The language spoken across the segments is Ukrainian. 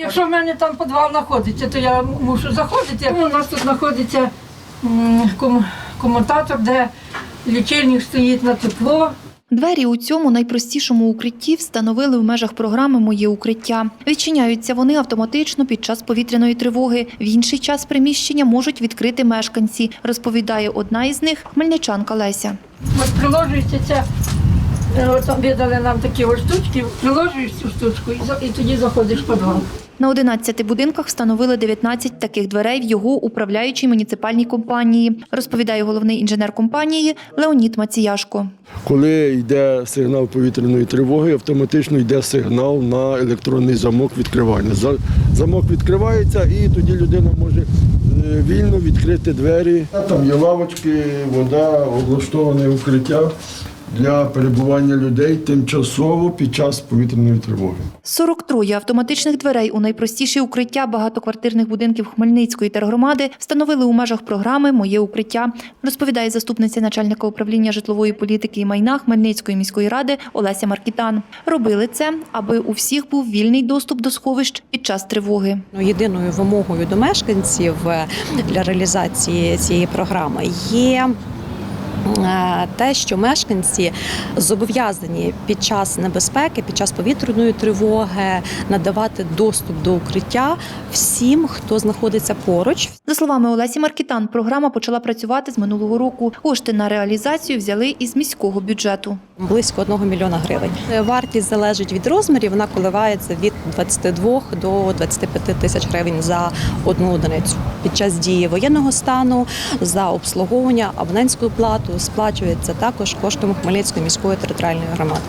Якщо в мене там підвал знаходиться, то я мушу заходити. У нас тут знаходиться комутатор, де лічильник стоїть на тепло. Двері у цьому найпростішому укритті встановили в межах програми Моє укриття. Відчиняються вони автоматично під час повітряної тривоги. В інший час приміщення можуть відкрити мешканці, розповідає одна із них хмельничанка Леся. От приложується ця, е, там видали нам такі ось штучки, приложуєш цю штучку і, за- і тоді заходиш в підвал. На 11 будинках встановили 19 таких дверей в його управляючій муніципальній компанії, розповідає головний інженер компанії Леонід Маціяшко. Коли йде сигнал повітряної тривоги, автоматично йде сигнал на електронний замок відкривання. За- Замок відкривається і тоді людина може е, вільно відкрити двері. Там є лавочки, вода, облаштоване укриття для перебування людей тимчасово під час повітряної тривоги. 43 автоматичних дверей у найпростіші укриття багатоквартирних будинків Хмельницької тергромади встановили у межах програми Моє укриття, розповідає заступниця начальника управління житлової політики і майна Хмельницької міської ради Олеся Маркітан. Робили це, аби у всіх був вільний доступ до сховищ під час тривоги. Ну, Єдиною вимогою до мешканців е, для реалізації цієї програми є. Е, Те, що мешканці зобов'язані під час небезпеки, під час повітряної тривоги надавати доступ до укриття всім, хто знаходиться поруч. За словами Олесі Маркітан, програма почала працювати з минулого року. Кошти на реалізацію взяли із міського бюджету. Близько 1 мільйона гривень. Е, Вартість залежить від розмірів. Вона коливається від 22 до 25 тисяч гривень за одну одиницю. Під час дії воєнного стану за обслуговування абонентську плату сплачується також коштом Хмельницької міської територіальної громади.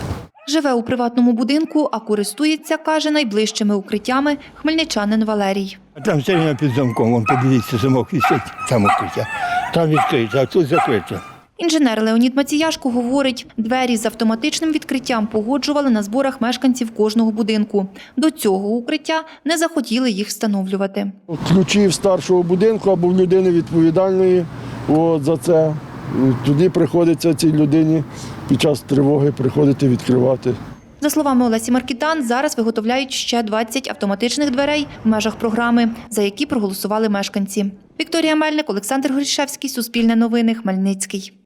Живе у приватному будинку, а користується, каже, найближчими укриттями хмельничанин Валерій. Там все рівно під замком, вон подивіться, замок висить, там укриття. Там відкрито, а тут закрито. Інженер Леонід Маціяшко говорить, двері з автоматичним відкриттям погоджували на зборах мешканців кожного будинку. До цього укриття не захотіли їх встановлювати. Ключі в старшого будинку або в людини відповідальної от, за це. Туди приходиться цій людині під час тривоги приходити відкривати. За словами Олесі Маркітан, зараз виготовляють ще 20 автоматичних дверей в межах програми, за які проголосували мешканці. Вікторія Мельник, Олександр Горішевський, Суспільне новини, Хмельницький.